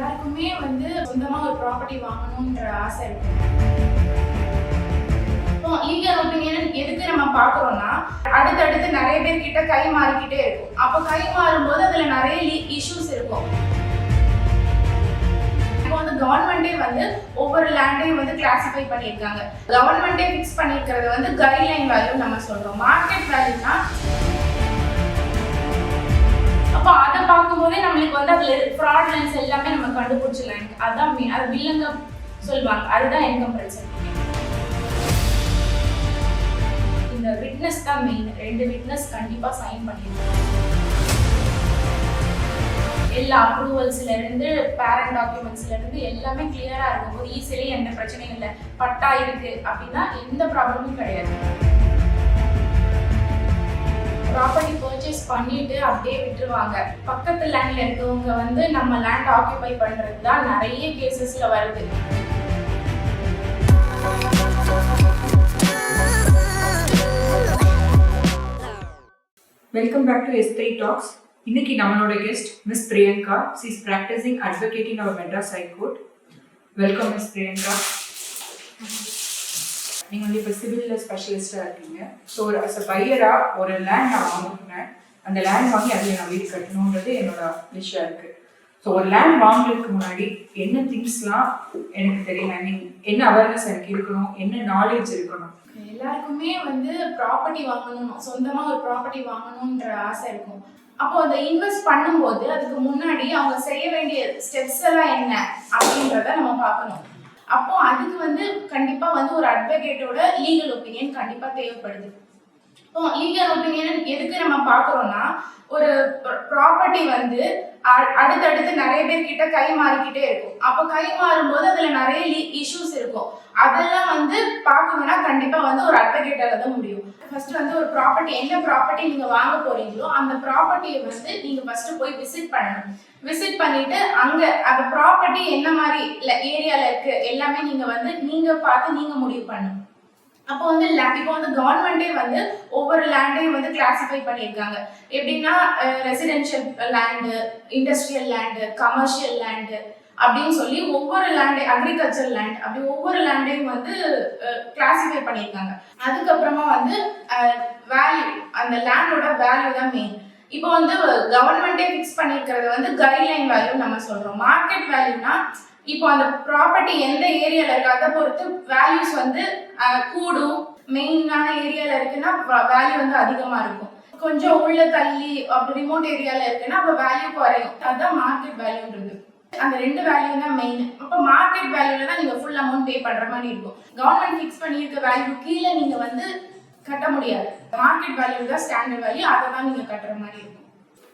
எல்லாருக்குமே வந்து சொந்தமா ஒரு ப்ராப்பர்ட்டி வாங்கணுன்ற ஆசை இருக்கும் லீகல் ஒப்பீனியன் எதுக்கு நம்ம பார்க்குறோம்னா அடுத்தடுத்து நிறைய பேர் கிட்ட கை மாறிக்கிட்டே இருக்கும். அப்போ கை மாறும்போது அதுல நிறைய இஷ்யூஸ் இருக்கும். இப்போ வந்து கவர்மெண்டே வந்து ஒவ்வொரு லேண்டையும் வந்து கிளாசிஃபை பண்ணியிருக்காங்க. கவர்மெண்டே ஃபிக்ஸ் பண்ணியிருக்கிறது வந்து கைட்லைன் வேல்யூ நம்ம சொல்றோம். மார்க்கெட் வேல்யூனா நம்மளுக்கு வந்து அதுல ஃப்ராட்லன்ஸ் எல்லாமே நம்ம கண்டுபிடிச்சிடலாம். அதான் அது வில்லங்க சொல்லுவாங்க. அதுதான் என்கம்பரன்ஸ் இந்த விட்னஸ் தான் மெயின் ரெண்டு விட்னஸ் கண்டிப்பா சைன் பண்ணிருக்காங்க எல்லா அப்ரூவல்ஸ்ல இருந்து பேரண்ட் டாக்குமெண்ட்ஸ்ல இருந்து எல்லாமே கிளியரா இருக்கும்போது ஈஸிலி எந்த பிரச்சனையும் இல்லை. பட்டா இருக்கு அப்படின்னா எந்த ப்ராப்ளமும் கிடையாது. பண்ணிட்டு அப்படியே விட்டுருவாங்க. பக்கத்து லேண்ட்ல இருக்கவங்க வந்து நம்ம லேண்ட் ஆக்கியூபை பண்றது தான் நிறைய கேசஸ்ல வருது. Welcome back to S three talks இன்னைக்கு நம்மளோட guest Miss Priyanka C is practicing advocating our Madras high court welcome Miss Priyanka நீங்கள் வந்து இப்போ சிவிலில் ஸ்பெஷலிஸ்டாக இருக்கீங்க. ஸோ ஒரு அஸ் அ பையராக ஒரு லேண்ட் நான் வாங்கினேன் அந்த லேண்ட் வாங்கி அதில் நான் வீடு கட்டணுன்றது என்னோட விஷயம் இருக்குது ஸோ ஒரு லேண்ட் வாங்குறதுக்கு முன்னாடி என்ன திங்ஸ்லாம் எனக்கு தெரியல. ஐ மீன் என்ன அவேர்னஸ் எனக்கு இருக்கணும்? என்ன நாலேஜ் இருக்கணும்? எல்லாருக்குமே வந்து ப்ராப்பர்ட்டி வாங்கணும். சொந்தமாக ஒரு ப்ராப்பர்ட்டி வாங்கணுன்ற ஆசை இருக்கும். அப்போ அதை இன்வெஸ்ட் பண்ணும்போது அதுக்கு முன்னாடி அவங்க செய்ய வேண்டிய ஸ்டெப்ஸ் எல்லாம் என்ன அப்படின்றத நம்ம பார்க்கணும். அப்போ அதுக்கு வந்து கண்டிப்பாக வந்து ஒரு அட்வொகேட்டோட லீகல் ஒப்பீனியன் கண்டிப்பாக தேவைப்படுது. இப்போ லீகல் ஒப்பீனியன் எதுக்கு நம்ம பார்க்குறோம்னா ஒரு ப்ராப்பர்ட்டி வந்து அ- அடுத்தடுத்து நிறைய பேர் கிட்ட கை மாறிக்கிட்டே இருக்கும். அப்போ கை மாறும்போது அதுல நிறைய இஷ்யூஸ் இருக்கும். அதெல்லாம் வந்து பார்க்கணும்னா கண்டிப்பா வந்து ஒரு அட்வொகேட்டால தான் முடியும். ஃபர்ஸ்ட் வந்து ஒரு ப்ராப்பர்ட்டி என்ன ப்ராப்பர்ட்டி நீங்க வாங்க போறீங்களோ அந்த ப்ராப்பர்ட்டியை வந்து நீங்க ஃபர்ஸ்ட் போய் விசிட் பண்ணணும். விசிட் பண்ணிட்டு அங்க அந்த ப்ராப்பர்ட்டி என்ன மாதிரி ஏரியால இருக்கு எல்லாமே நீங்க வந்து நீங்க பார்த்து நீங்க முடிவு பண்ணணும். அப்போ வந்து இப்போ வந்து கவர்மெண்டே வந்து ஒவ்வொரு லேண்டையும் வந்து கிளாசிஃபை பண்ணியிருக்காங்க. எப்படின்னா residential land industrial land commercial land அப்படின்னு சொல்லி ஒவ்வொரு லேண்டே அக்ரிகல்ச்சர் லேண்ட் அப்படி ஒவ்வொரு லேண்டையும் வந்து கிளாசிஃபை பண்ணியிருக்காங்க. அதுக்கப்புறமா வந்து வேல்யூ அந்த லேண்டோட வேல்யூ தான் மெயின் இப்போ வந்து கவர்மெண்டே ஃபிக்ஸ் பண்ணியிருக்கிறது வந்து கைட்லைன் வேல்யூ நம்ம சொல்றோம். மார்க்கெட் வேல்யூனா இப்போ அந்த ப்ராப்பர்ட்டி எந்த ஏரியால இருக்கு அதை பொறுத்து வேல்யூஸ் வந்து கூடும். மெயினான ஏரியால இருக்குன்னா வேல்யூ வந்து அதிகமா இருக்கும். கொஞ்சம் உள்ள தள்ளி அப்படி ரிமோட் ஏரியால இருக்குன்னா அப்போ வேல்யூ குறையும். அதுதான் மார்க்கெட் வேல்யூன்றது அந்த ரெண்டு வேல்யூ தான் மெயின் அப்போ மார்க்கெட் வேல்யூல தான் நீங்க ஃபுல் அமௌண்ட் பே பண்ற மாதிரி இருக்கும். கவர்மெண்ட் ஃபிக்ஸ் பண்ணியிருக்க வேல்யூ கீழே நீங்க வந்து கட்ட முடியாது. மார்க்கெட் வேல்யூ தான் ஸ்டாண்டர்ட் வேல்யூ அதை தான் நீங்க கட்டுற மாதிரி இருக்கும்.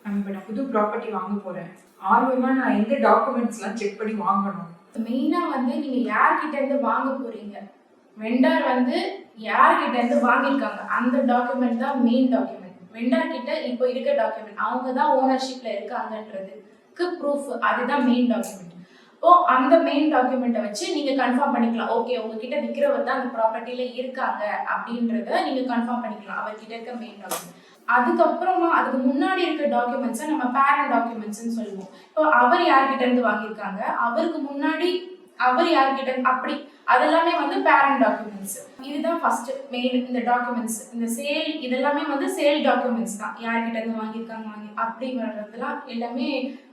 நம்ம இப்போ நான் புது ப்ராப்பர்ட்டி வாங்க போகிறேன் ஆர்வமாக நான் எந்த டாக்குமெண்ட்ஸ்லாம் செக் பண்ணி வாங்கணும்? மெயினாக வந்து நீங்கள் யார்கிட்ட இருந்து வாங்க போறீங்க? வெண்டார் வந்து யார்கிட்ட இருந்து வாங்கியிருக்காங்க? அந்த டாக்குமெண்ட் தான் மெயின் டாக்குமெண்ட் வெண்டார் கிட்ட இப்போ இருக்க டாக்குமெண்ட் அவங்க தான் ஓனர்ஷிப்ல இருக்காங்கன்றதுக்கு ப்ரூஃப் அதுதான் மெயின் டாக்குமெண்ட் ஓ அந்த மெயின் டாக்குமெண்ட்டை வச்சு நீங்க கன்ஃபார்ம் பண்ணிக்கலாம். ஓகே உங்ககிட்ட விற்கிறவர் தான் அந்த ப்ராப்பர்ட்டியில இருக்காங்க அப்படின்றத நீங்க கன்ஃபார்ம் பண்ணிக்கலாம். அவர்கிட்ட இருக்க மெயின் டாக்குமெண்ட் அதுக்கப்புறமா அதுக்கு முன்னாடி இருக்க டாக்குமெண்ட்ஸை நம்ம பேரண்ட் டாக்குமெண்ட்ஸ்னு சொல்லுவோம். இப்போ அவர் யார்கிட்ட இருந்து வாங்கியிருக்காங்க? அவருக்கு முன்னாடி அவர் யார்கிட்ட அப்படி. அதெல்லாமே வந்து பேரண்ட் டாக்குமெண்ட்ஸ் இதுதான் ஃபர்ஸ்ட் மெயின் இந்த டாக்குமெண்ட்ஸ் இந்த சேல் இதெல்லாமே வந்து சேல் டாக்குமெண்ட்ஸ் தான். யார்கிட்ட இருந்து வாங்கியிருக்காங்க வாங்கி அப்படி வர்றதுலாம் எல்லாமே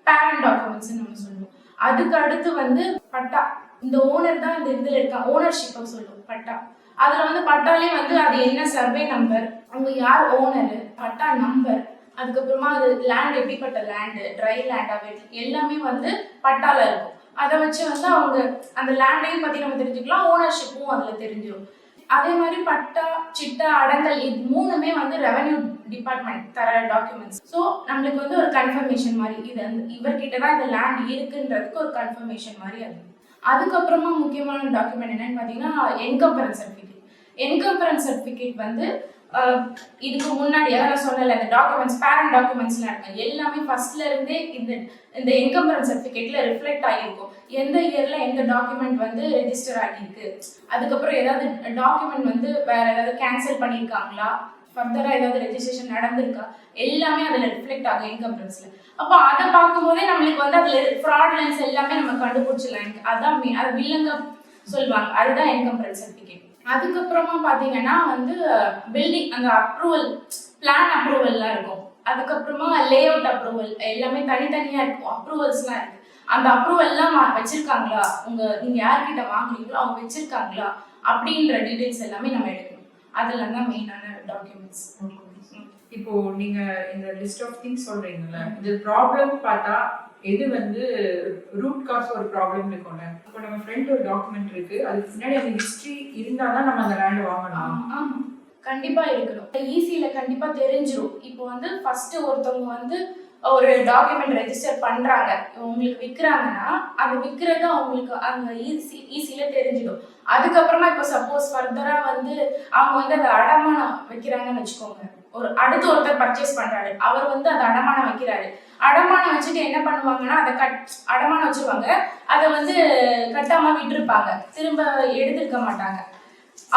பேரண்ட் டாக்குமெண்ட்ஸ் நம்ம சொல்லுவோம். அதுக்கு அடுத்து வந்து பட்டா. இந்த ஓனர் தான் இந்த இதில் இருக்கா ஓனர்ஷிப்பை சொல்லுவோம் பட்டா. அதுல வந்து பட்டாலே வந்து அது என்ன சர்வே நம்பர் அவங்க யார் ஓனர் பட்டா நம்பர் அதுக்கப்புறமா அது லேண்ட் எப்படிப்பட்ட லேண்டு ட்ரை லேண்டா வெட்டி எல்லாமே வந்து பட்டால இருக்கும். அதை வச்சு வந்து அவங்க அந்த லேண்டையும் பத்தி நம்ம தெரிஞ்சுக்கலாம் ஓனர்ஷிப்பும் அதுல தெரிஞ்சிடும் அதே மாதிரி பட்டா சிட்டா அடங்கல் இது மூணுமே வந்து ரெவென்யூ டிபார்ட்மெண்ட் தர டாக்குமெண்ட்ஸ் ஸோ நம்மளுக்கு வந்து ஒரு கன்ஃபர்மேஷன் மாதிரி இது அந்த இவர்கிட்ட தான் இந்த லேண்ட் இருக்குன்றதுக்கு ஒரு கன்ஃபர்மேஷன் மாதிரி அது. அதுக்கப்புறமா முக்கியமான டாக்குமெண்ட் என்னன்னு பார்த்தீங்கன்னா என்கம்பரன்ஸ் சர்டிஃபிகேட் என்கம்பரன்ஸ் சர்டிஃபிகேட் வந்து இதுக்கு முன்னாடி யாராவது சொன்னல இந்த டாக்குமெண்ட்ஸ் பேரண்ட் டாக்குமெண்ட்ஸ்லாம் இருக்கு எல்லாமே ஃபர்ஸ்ட்ல இருந்தே இந்த இந்த இன்கம்பரன்ஸ் சர்டிஃபிகேட்ல ரிஃப்ளெக்ட் ஆகியிருக்கும். எந்த இயர்ல எந்த டாக்குமெண்ட் வந்து ரெஜிஸ்டர் ஆகியிருக்கு? அதுக்கப்புறம் ஏதாவது டாக்குமெண்ட் வந்து வேற ஏதாவது கேன்சல் பண்ணியிருக்காங்களா? ஃபர்தராக ஏதாவது ரெஜிஸ்ட்ரேஷன் நடந்திருக்கா? எல்லாமே அதில் ரிஃப்ளெக்ட் ஆகும் இன்கம் டேக்ஸில் அப்போ அதை பார்க்கும்போதே நம்மளுக்கு வந்து அதில் ஃப்ராட்லன்ஸ் எல்லாமே நம்ம கண்டுபிடிச்சிடலாம். அதான் main. அது வில்லங்க சொல்லுவாங்க. அதுதான் இன்கம் டேக்ஸ் சர்டிஃபிகேட் அதுக்கப்புறமா பார்த்தீங்கன்னா வந்து பில்டிங் அந்த அப்ரூவல் பிளான் அப்ரூவல்லாம் இருக்கும். அதுக்கப்புறமா லே அவுட் அப்ரூவல் எல்லாமே தனித்தனியாக இருக்கும். அப்ரூவல்ஸ்லாம் இருக்குது அந்த அப்ரூவல்லாம் வச்சிருக்காங்களா? உங்க நீங்க யார்கிட்ட வாங்குறீங்களோ அவங்க வச்சிருக்காங்களா? அப்படின்ற டீடைல்ஸ் எல்லாமே நம்ம எடுக்கணும் அதெல்லாம் தான் மெயினான டாக்குமெண்ட்ஸ் இப்போ நீங்க இந்த லிஸ்ட் ஆஃப் திங்ஸ் சொல்றீங்கல்ல இது ப்ராப்ளம் பார்த்தா எது வந்து ரூட் காஸ் ஒரு ப்ராப்ளம் இருக்கும்ல? இப்போ நம்ம ஃப்ரெண்ட் ஒரு டாக்குமெண்ட் இருக்கு அதுக்கு பின்னாடி அந்த ஹிஸ்டரி இருந்தா தான் நம்ம அந்த லேண்ட் வாங்கணும். கண்டிப்பா இருக்கணும். ஈஸியில கண்டிப்பா தெரிஞ்சிரும். இப்போ வந்து ஃபர்ஸ்ட் ஒருத்தவங்க வந்து ஒரு டாக்குமெண்ட் ரெஜிஸ்டர் பண்றாங்க. உங்களுக்கு விற்கிறாங்கன்னா அது விற்கிறது அவங்களுக்கு அந்த ஈஸி ஈஸியில தெரிஞ்சிடும். அதுக்கப்புறமா இப்போ சப்போஸ் ஃபர்தரா வந்து அவங்க வந்து அதை அடமானம் வைக்கிறாங்கன்னு வச்சுக்கோங்க. ஒரு அடுத்து ஒருத்தர் பர்ச்சேஸ் பண்றாரு. அவர் வந்து அதை அடமானம் வைக்கிறாரு. அடமானம் வச்சுட்டு என்ன பண்ணுவாங்கன்னா அதை கட் அடமானம் வச்சிருவாங்க. அதை வந்து கட்டாம விட்டுருப்பாங்க. திரும்ப எடுத்திருக்க மாட்டாங்க.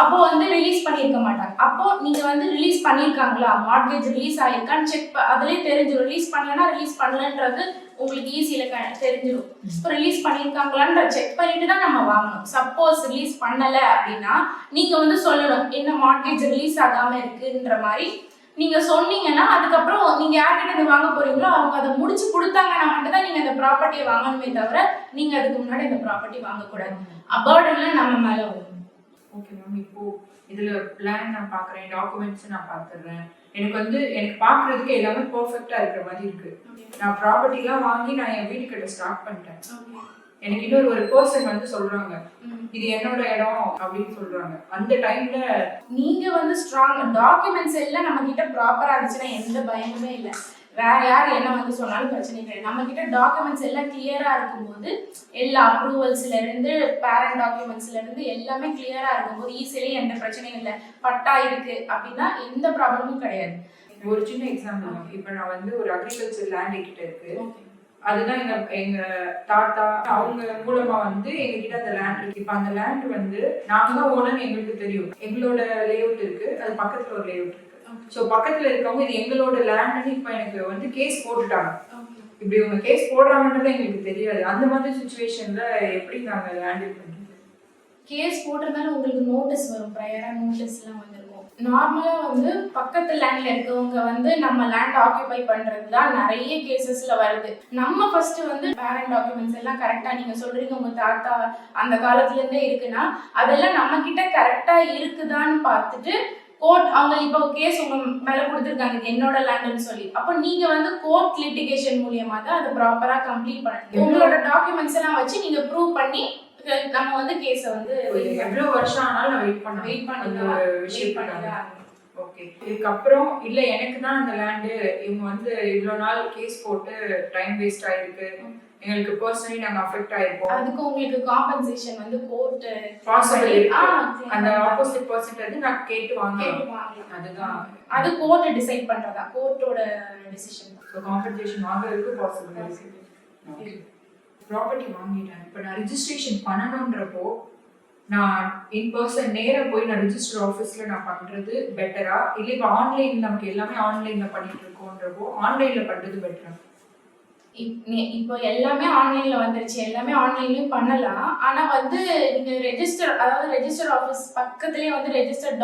அப்போ வந்து ரிலீஸ் பண்ணியிருக்க மாட்டாங்க. அப்போ நீங்க வந்து ரிலீஸ் பண்ணியிருக்காங்களா? மார்கேஜ் ரிலீஸ் ஆயிருக்கான்னு செக் அதுலயே தெரிஞ்சிடும் ரிலீஸ் பண்ணலன்னா ரிலீஸ் பண்ணலன்றது உங்களுக்கு ஈஸியில தெரிஞ்சிடும் இப்போ ரிலீஸ் பண்ணியிருக்காங்களான்ற செக் பண்ணிட்டு தான் நம்ம வாங்கணும். சப்போஸ் ரிலீஸ் பண்ணல அப்படின்னா நீங்க வந்து சொல்லணும் என்ன மார்கேஜ் ரிலீஸ் ஆகாம இருக்குன்ற மாதிரி. நீங்க சொன்னீங்கன்னா அதுக்கப்புறம் நீங்க யார்கிட்ட இருந்து வாங்க போறீங்களோ அவங்க அதை முடிச்சு கொடுத்தாங்கன்னா மட்டும் தான் நீங்க அந்த ப்ராப்பர்ட்டியை வாங்கணுமே தவிர நீங்க அதுக்கு முன்னாடி அந்த ப்ராப்பர்ட்டி வாங்கக்கூடாது. அபர்டன்லாம் நம்ம மேல வரும். ஓகே மேம் இப்போ இதுல பிளான் நான் பாக்குறேன் டாக்குமெண்ட்ஸ் நான் பாத்துறேன் எனக்கு வந்து எனக்கு பாக்குறதுக்கு எல்லாமே பெர்ஃபெக்ட்டா இருக்கிற மாதிரி இருக்கு. நான் ப்ராப்பர்ட்டிலாம் வாங்கி நான் என் வீட்டு கிட்ட ஸ்டார்ட் பண்ணிட்டேன் எனக்கு இன்னொரு ஒரு பர்சன் வந்து சொல்றாங்க இது என்னோட இடம் அப்படின்னு சொல்றாங்க. அந்த டைம்ல நீங்க வந்து ஸ்ட்ராங் டாக்குமெண்ட்ஸ் எல்லாம் நம்ம கிட்ட ப்ராப்பரா இருந்துச்சுன்னா எந்த பயமுமே இல்லை. வேற யார் என்ன வந்து சொன்னாலும் பிரச்சனை கிடையாது. நம்ம கிட்ட டாக்குமெண்ட்ஸ் எல்லாம் கிளியரா இருக்கும்போது எல்லா அப்ரூவல்ஸ்ல இருந்து பேரண்ட் டாக்குமெண்ட்ஸ்ல இருந்து எல்லாமே கிளியரா இருக்கும்போது ஈஸியிலே எந்த பிரச்சனையும் இல்லை. பட்டா இருக்கு அப்படின்னா எந்த ப்ராப்ளமும் கிடையாது. ஒரு சின்ன எக்ஸாம்பிள் இப்போ நான் வந்து ஒரு அக்ரிகல்ச்சர் லேண்ட் கிட்ட இருக்கு. அதுதான் எங்க எங்க தாத்தா அவங்க மூலமா வந்து எங்க கிட்ட அந்த லேண்ட் இருக்கு. இப்ப அந்த லேண்ட் வந்து நாங்க தான் ஓனர் எங்களுக்கு தெரியும். எங்களோட லேஅவுட் இருக்கு. அது பக்கத்துல ஒரு இருக்கு. சோ பக்கத்துல இருக்கவங்க இது எங்களோட லேண்ட்னு இப்ப எனக்கு வந்து கேஸ் போட்டுட்டாங்க. இப்படி இவங்க கேஸ் போடுறாங்கன்றது எங்களுக்கு தெரியாது. அந்த மாதிரி சுச்சுவேஷன்ல எப்படி நாங்க ஹேண்டில் பண்றது கேஸ் போட்டிருந்தாலும் உங்களுக்கு நோட்டீஸ் வரும். ப்ரையரா நோட்டீஸ்லாம் வந்திருக்கும். நார்மலா வந்து பக்கத்து லேண்ட்ல இருக்கவங்க வந்து நம்ம லேண்ட் ஆக்கியூபை பண்றது தான் நிறைய கேசஸ்ல வருது. நம்ம ஃபர்ஸ்ட் வந்து பேரண்ட் டாக்குமெண்ட்ஸ் எல்லாம் கரெக்டா நீங்க சொல்றீங்க. உங்க தாத்தா அந்த காலத்துல இருந்தே இருக்குன்னா அதெல்லாம் நம்ம கிட்ட கரெக்டா இருக்குதான்னு பார்த்துட்டு கோர்ட் அவங்க இப்போ கேஸ் உங்க மேல கொடுத்துருக்காங்க என்னோட லேண்டுன்னு சொல்லி. அப்போ நீங்க வந்து கோர்ட் லிட்டிகேஷன் மூலியமா தான் அதை ப்ராப்பரா கம்ப்ளீட் பண்ணணும். உங்களோட டாக்குமெண்ட்ஸ் எல்லாம் வச்சு நீங்க ப்ரூவ் பண்ணி நம்ம வந்து கேஸை வந்து எவ்வளவு வருஷம் ஆனாலும் நான் வெயிட் பண்ண வெயிட் பண்ணி ஒரு விஷயத்துக்காக ஓகே இதுக்கப்புறம் இல்ல எனக்கு தான் அந்த லேண்டு இவங்க வந்து இவ்வளவு நாள் கேஸ் போட்டு டைம் வேஸ்ட் ஆயிருக்கு. எங்களுக்கு பர்சனலி நாங்க அஃபெக்ட் ஆயிருக்கோம் அதுக்கு உங்களுக்கு காம்பன்சேஷன் வந்து கோர்ட் பாசிபிள் இருக்கு. அந்த ஆப்போசிட் பர்சன்ட் வந்து நான் கேட்டு வாங்கலாம். அதுதான். அது கோர்ட் டிசைட் பண்றதா? கோர்ட்டோட டிசிஷன் ஸோ காம்பன்சேஷன் வாங்குறதுக்கு பாசிபிள் இருக்கு. ப்ராப்பர்ட்டி வாங்கிட்டேன். இப்போ நான் ரிஜிஸ்ட்ரேஷன் பண்ணணுன்றப்போ நான் இன் பர்சன் நேரா போய் நான் ரிஜிஸ்டர் ஆஃபீஸ்ல நான் பண்றது பெட்டரா இல்லை இப்போ ஆன்லைன் நமக்கு எல்லாமே ஆன்லைன்ல பண்ணிட்டு இருக்கோன்றப்போ ஆன்லைன்ல பண்றது பெட்டரா இப்போ எல்லாமே ஆன்லைன்ல வந்துருச்சு. எல்லாமே ஆன்லைன்லயும் பண்ணலாம். ஆனா வந்து நீங்க ரெஜிஸ்டர் அதாவது ரெஜிஸ்டர் ஆஃபீஸ் பக்கத்துலயே வந்து ரெஜிஸ்டர்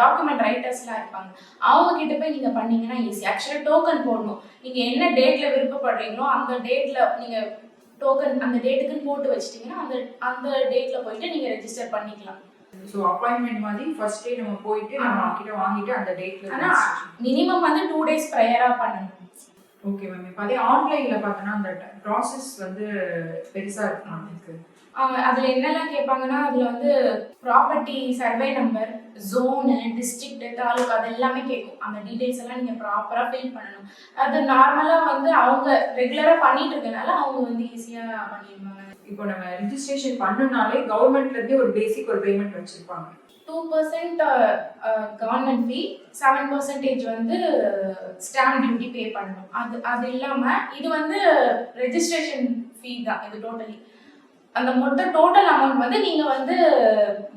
டாக்குமெண்ட் ரைட்டர்ஸ்லாம் இருப்பாங்க. அவங்க கிட்ட போய் நீங்க பண்ணீங்கன்னா ஈஸி ஆக்சுவலா டோக்கன் போடணும். நீங்க என்ன டேட்ல விருப்பப்படுறீங்களோ அந்த டேட்ல நீங்க டோக்கன் அந்த டேட்டுக்குன்னு போட்டு வச்சிட்டீங்கன்னா அந்த அந்த டேட்ல போயிட்டு நீங்க ரெஜிஸ்டர் பண்ணிக்கலாம். ஸோ அப்பாயின்மெண்ட் மாதிரி ஃபர்ஸ்ட் டே நம்ம போயிட்டு நம்ம கிட்ட வாங்கிட்டு அந்த டேட்ல ஆனா மினிமம் வந்து டூ டேஸ் ப்ரையரா பண்ணணும். ஓகே மேம் இப்போ அதே ஆன்லைன்ல பார்த்தோன்னா அந்த ப்ராசஸ் வந்து பெருசா இருக்கும் ஆஹ் அதுல என்னெல்லாம் கேட்பாங்கன்னா அதுல வந்து property survey number zone district taluka அது எல்லாமே கேட்கும். அந்த டீடைல்ஸ் எல்லாம் நீங்க ப்ராப்பரா ஃபில் பண்ணணும். அது நார்மலா வந்து அவங்க ரெகுலரா பண்ணிட்டு இருக்கனால அவங்க வந்து ஈஸியா பண்ணிடுவாங்க. இப்போ நம்ம ரிஜிஸ்ட்ரேஷன் பண்ணனாலே கவர்மெண்ட்ல இருந்தே ஒரு பேசிக் ஒரு பேமெண்ட் வச்சிருப்பாங்க. Two percent government fee seven percentage வந்து ஸ்டாம்ப் டியூட்டி பே பண்ணணும். அது அது இல்லாமல் இது வந்து ரெஜிஸ்ட்ரேஷன் ஃபீ தான் இது டோட்டலி அந்த மொத்த டோட்டல் அமௌண்ட் வந்து நீங்கள் வந்து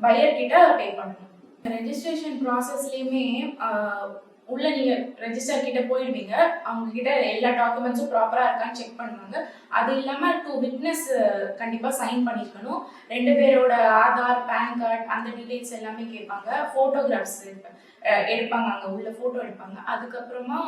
பையர்கிட்ட பே பண்ணணும். ரெஜிஸ்ட்ரேஷன் ப்ராசஸ்லேயுமே உள்ள நீங்க ரெஜிஸ்டர் கிட்ட போயிடுவீங்க. அவங்க கிட்ட எல்லா டாக்குமெண்ட்ஸும் ப்ராப்பரா இருக்கான்னு செக் பண்ணுவாங்க. அது இல்லாம டூ விட்னஸ் கண்டிப்பா சைன் பண்ணிருக்கணும். ரெண்டு பேரோட ஆதார் பேன் கார்டு அந்த டீடைல்ஸ் எல்லாமே கேட்பாங்க. போட்டோகிராஃப்ஸ் எடுப்பாங்க. அங்க உள்ள போட்டோ எடுப்பாங்க. அதுக்கப்புறமா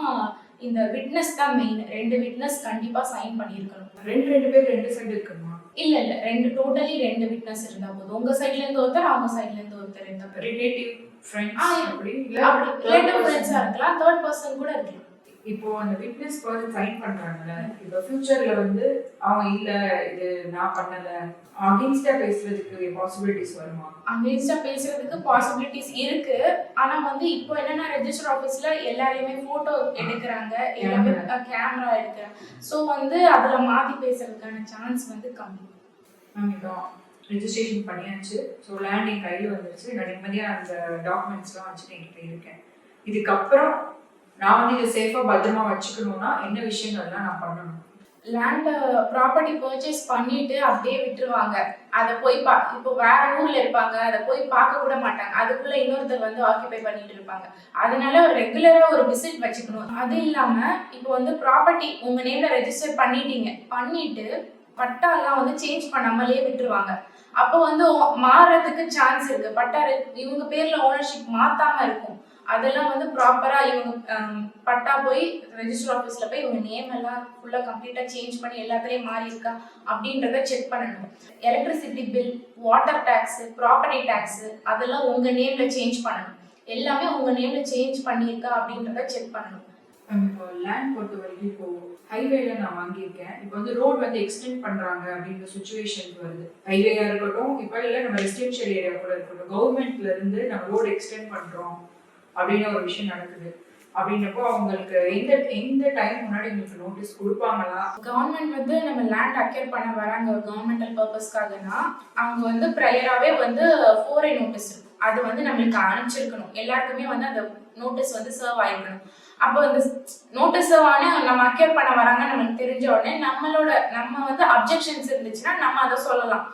இந்த விட்னஸ் தான் மெயின் ரெண்டு விட்னஸ் கண்டிப்பா சைன் பண்ணியிருக்கணும் ரெண்டு ரெண்டு பேர் ரெண்டு சைடு இருக்குமா இல்ல இல்ல. ரெண்டு டோட்டலி ரெண்டு விட்னஸ் இருந்தா போதும். உங்க சைடுல இருந்து ஒருத்தர் அவங்க சைடுல இருந்து ஒருத்தர் இருந்தா ரிலேட்டிவ் ஃப்ரெண்ட்ஸ் அப்படி person. ஃப்ரெண்ட்ஸா இருக்கலாம். தேர்ட் பர்சன் கூட இருக்கலாம். இப்போ அந்த விட்னஸ் பர்சன் சைன் பண்றாங்கல்ல இப்போ ஃபியூச்சர்ல வந்து அவன் இல்ல இது நான் பண்ணல அகைன்ஸ்டா பேசுறதுக்கு பாசிபிலிட்டிஸ் வருமா? அங்கேன்ஸ்டா பேசுறதுக்கு பாசிபிலிட்டிஸ் இருக்கு. ஆனா வந்து இப்போ என்னன்னா ரெஜிஸ்டர் ஆஃபீஸ்ல எல்லாரையுமே போட்டோ எடுக்கிறாங்க. எல்லாமே கேமரா எடுக்கிறாங்க ஸோ வந்து அதுல மாத்தி பேசுறதுக்கான சான்ஸ் வந்து கம்மி. மேம் ரெஜிஸ்ட்ரேஷன் பண்ணியாச்சு. ஸோ லேண்ட் என் கையில் வந்துருச்சு. நான் நிம்மதியாக அந்த டாக்குமெண்ட்ஸ்லாம் வச்சுட்டு என்கிட்ட இருக்கேன். இதுக்கப்புறம் நான் வந்து இதை சேஃபாக பத்திரமா வச்சுக்கணும்னா என்ன விஷயங்கள்லாம் நான் பண்ணணும்? லேண்ட ப்ராப்பர்ட்டி பர்ச்சேஸ் பண்ணிட்டு அப்படியே விட்டுருவாங்க. அதை போய் பா இப்போ வேற ஊர்ல இருப்பாங்க. அதை போய் பார்க்க கூட மாட்டாங்க. அதுக்குள்ள இன்னொருத்தர் வந்து ஆக்கியபை பண்ணிட்டு இருப்பாங்க. அதனால ஒரு ரெகுலரா ஒரு விசிட் வச்சுக்கணும். அது இல்லாம இப்போ வந்து ப்ராப்பர்ட்டி உங்க நேம்ல ரெஜிஸ்டர் பண்ணிட்டீங்க. பண்ணிட்டு பட்டாலாம் வந்து சேஞ்ச் பண்ணாமலே விட்டுருவாங்க. அப்போ வந்து மாறுறதுக்கு சான்ஸ் இருக்கு. பட்டா ரெ- இவங்க பேர்ல ஓனர்ஷிப் மாத்தாம இருக்கும். அதெல்லாம் வந்து ப்ராப்பரா இவங்க பட்டா போய் ரெஜிஸ்டர் ஆஃபீஸ்ல போய் இவங்க நேம் எல்லாம் ஃபுல்லா கம்ப்ளீட்டா சேஞ்ச் பண்ணி எல்லாத்துலயும் மாறி இருக்கா அப்படின்றத செக் பண்ணணும். Electricity bill water tax property tax அதெல்லாம் உங்க நேம்ல சேஞ்ச் பண்ணணும். எல்லாமே உங்க நேம்ல சேஞ்ச் பண்ணியிருக்கா அப்படின்றத செக் பண்ணணும். இப்போ லேண்ட் பொறுத்த வரைக்கும் இப்போ ஹைவேல நான் வாங்கியிருக்கேன். இப்போ வந்து ரோட் வந்து எக்ஸ்டெண்ட் பண்றாங்க அப்படின்ற சுச்சுவேஷனுக்கு வருது. ஹைவேயா இருக்கட்டும் இப்போ இல்லை நம்ம ரெசிடென்ஷியல் ஏரியா கூட இருக்கட்டும். கவர்மெண்ட்ல இருந்து நம்ம ரோடு எக்ஸ்டெண்ட் பண்றோம். அப்படின்னு ஒரு விஷயம் நடக்குது. அப்படின்றப்போ அவங்களுக்கு எந்த எந்த டைம் முன்னாடி உங்களுக்கு நோட்டீஸ் கொடுப்பாங்களா? கவர்மெண்ட் வந்து நம்ம லேண்ட் அக்யர் பண்ண வராங்க கவர்மெண்டல் பர்பஸ்க்காகனா அவங்க வந்து ப்ரையராகவே வந்து ஃபோரே நோட்டீஸ் இருக்கும். அது வந்து நம்மளுக்கு அனுப்பிச்சிருக்கணும். எல்லாருக்குமே வந்து அந்த நோட்டீஸ் வந்து சர்வ் ஆயிருக்கணும். அப்போ அந்த நோட்டீஸ் சர்வ் ஆன நம்ம அக்யர் பண்ண வராங்க நமக்கு தெரிஞ்ச உடனே நம்மளோட நம்ம வந்து அப்ஜெக்ஷன்ஸ் இருந்துச்சுன்னா நம்ம அதை சொல்லலாம்.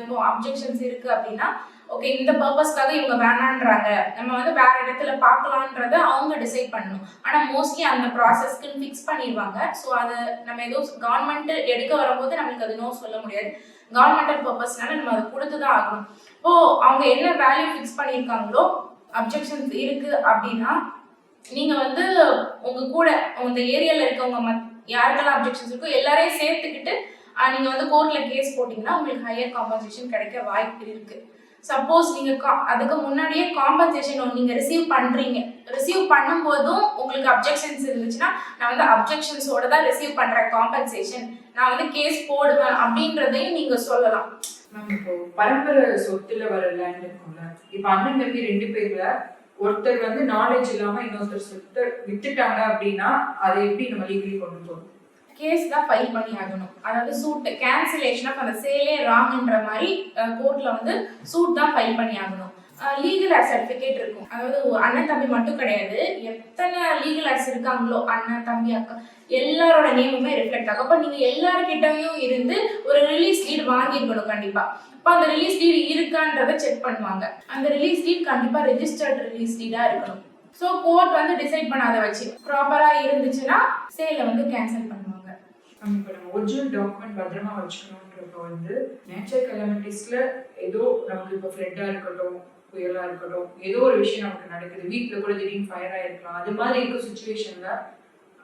இப்போ அப்ஜெக்ஷன்ஸ் இருக்கு அப்படின்னா ஓகே இந்த பர்பஸ்க்காக இவங்க வேணான்றாங்க. நம்ம வந்து வேற இடத்துல பார்க்கலான்றத அவங்க டிசைட் பண்ணணும். ஆனால் மோஸ்ட்லி அந்த ப்ராசஸ்க்குன்னு ஃபிக்ஸ் பண்ணிடுவாங்க. ஸோ அதை நம்ம ஏதோ கவர்மெண்ட் எடுக்க வரும்போது நம்மளுக்கு அது நோ சொல்ல முடியாது. கவர்மெண்டல் பர்பஸ்னால நம்ம அதை கொடுத்து தான் ஆகணும். இப்போ அவங்க என்ன வேல்யூ ஃபிக்ஸ் பண்ணியிருக்காங்களோ அப்ஜெக்ஷன்ஸ் இருக்கு அப்படின்னா நீங்க வந்து உங்க கூட உங்க ஏரியால இருக்கவங்க மத் யாருக்கெல்லாம் அப்ஜெக்ஷன்ஸ் இருக்கோ எல்லாரையும் சேர்த்துக்கிட்டு நீங்க வந்து கோர்ட்ல கேஸ் போட்டீங்கன்னா உங்களுக்கு ஹையர் காம்பன்சேஷன் கிடைக்க வாய்ப்பு இருக்கு. சப்போஸ் நீங்க கா- அதுக்கு முன்னாடியே காம்பன்சேஷன் நீங்க ரிசீவ் பண்றீங்க. ரிசீவ் பண்ணும்போதும் உங்களுக்கு அப்ஜெக்ஷன்ஸ் இருந்துச்சுன்னா நான் வந்து அப்ஜெக்ஷன்ஸோட தான் ரிசீவ் பண்றேன் காம்பன்சேஷன் நான் வந்து கேஸ் போடுவேன் அப்படின்றதையும் நீங்க சொல்லலாம். மேம் இப்போ பரம்பரை சொத்துல வர லேண்ட் இருக்கும்ல இப்போ அண்ணன் தம்பி ரெண்டு பேர்ல ஒருத்தர் வந்து நாலேஜ் இல்லாம இன்னொருத்தர் சொத்தை வித்துட்டாங்க அப்படின்னா அதை எப்படி நம்ம லீகலி கொண்டு போகணும் கேஸ் தான் ஃபைல் பண்ணி ஆகணும். அதாவது சூட் கேன்சலேஷன் ஆஃப் அந்த சேலே ராங்ன்ற மாதிரி கோர்ட்ல வந்து சூட் தான் ஃபைல் பண்ணி ஆகணும். லீகல் ஆட் சர்டிஃபிகேட் இருக்கும். அதாவது ஒரு அண்ணன் தம்பி மட்டும் கிடையாது. எத்தனை லீகல் ஆட்ஸ் இருக்காங்களோ அண்ணன் தம்பி அக்கா எல்லாரோட நேமுமே ரிஃப்ளெக்ட் ஆகும். அப்போ நீங்கள் எல்லார்கிட்டயும் இருந்து ஒரு ரிலீஸ் லீடு வாங்கியிருக்கணும் கண்டிப்பாக இப்போ அந்த ரிலீஸ் லீடு இருக்கான்றதை செக் பண்ணுவாங்க. அந்த ரிலீஸ் லீட் கண்டிப்பாக ரெஜிஸ்டர்ட் ரிலீஸ் லீடா இருக்கணும். ஸோ கோர்ட் வந்து டிசைட் பண்ணாத வச்சு ப்ராப்பராக இருந்துச்சுன்னா சேலை வந்து கேன்சல் பண்ணுவாங்க. நம்ம இப்போ நம்ம ஒரிஜினல் டாக்குமெண்ட் பத்திரமா வச்சுக்கணுன்றப்ப வந்து நேச்சர் கலாமிட்டிஸ்ல ஏதோ நமக்கு இப்போ ஃப்ளட்டாக இருக்கட்டும் புயலாக இருக்கட்டும் ஏதோ ஒரு விஷயம் நமக்கு நடக்குது. வீட்டில் கூட திடீர்னு ஃபயர் ஆகிருக்கலாம் அது மாதிரி இருக்க சுச்சுவேஷனில்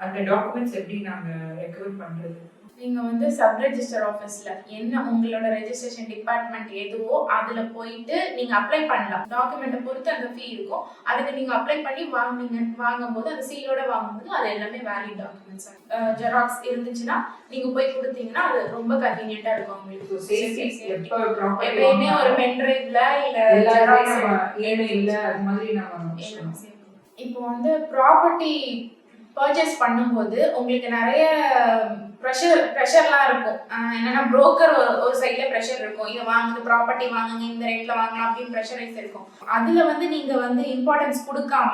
அந்த டாக்குமெண்ட்ஸ் எப்படி நாங்கள் ரெக்கவர் பண்ணுறது நீங்க வந்து சப் ரெஜிஸ்டர் ஆஃபீஸ்ல என்ன உங்களோட ரெஜிஸ்ட்ரேஷன் டிபார்ட்மெண்ட் எதுவோ அதுல போயிட்டு நீங்க அப்ளை பண்ணலாம். டாக்குமெண்ட்டை பொறுத்து அந்த ஃபீ இருக்கும். அதுக்கு நீங்க அப்ளை பண்ணி வாங்குனீங்க வாங்கும்போது அந்த சீலோட வாங்கும்போது அது எல்லாமே வேலிட் டாக்குமெண்ட்ஸ் ஜெராக்ஸ் இருந்துச்சுன்னா நீங்க போய் கொடுத்தீங்கன்னா அது ரொம்ப கன்வீனியன்ட்டா இருக்கும் உங்களுக்கு. எப்பயுமே ஒரு ப்ராப்பர்ட்டி பென் டிரைவ்ல இல்ல ஜெராக்ஸ் இல்லை அது மாதிரி நம்ம. இப்போ வந்து ப்ராப்பர்ட்டி பர்ச்சேஸ் பண்ணும்போது உங்களுக்கு நிறைய ப்ரெஷர் ப்ரெஷர்லாம் இருக்கும். என்னன்னா புரோக்கர் ஒரு ஒரு சைடில் ப்ரெஷர் இருக்கும். இதை வாங்குது ப்ராப்பர்ட்டி வாங்குங்க இந்த ரேட்டில் வாங்கலாம் அப்படின்னு ப்ரெஷரைஸ் இருக்கும். அதில் வந்து நீங்கள் வந்து இம்பார்ட்டன்ஸ் கொடுக்காம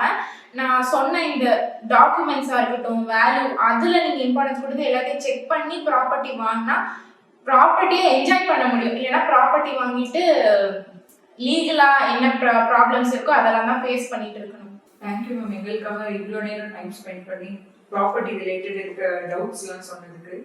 நான் சொன்ன இந்த டாக்குமெண்ட்ஸாக இருக்கட்டும் வேல்யூ அதில் நீங்கள் இம்பார்ட்டன்ஸ் கொடுத்து எல்லாத்தையும் செக் பண்ணி ப்ராப்பர்ட்டி வாங்கினா ப்ராப்பர்ட்டியை என்ஜாய் பண்ண முடியும். இல்லைன்னா ப்ராப்பர்ட்டி வாங்கிட்டு லீகலா என்ன ப்ராப்ளம்ஸ் இருக்கோ அதெல்லாம் தான் ஃபேஸ் பண்ணிட்டு இருக்கணும். தேங்க்யூ மேம் எங்களுக்காக இவ்வளோ நேரம் டைம் ஸ்பெண்ட் பண்ணி ப்ராப்பர்ட்டி ரிலேட்டட் இருக்க டவுட்ஸ்லாம் சொன்னதுக்கு.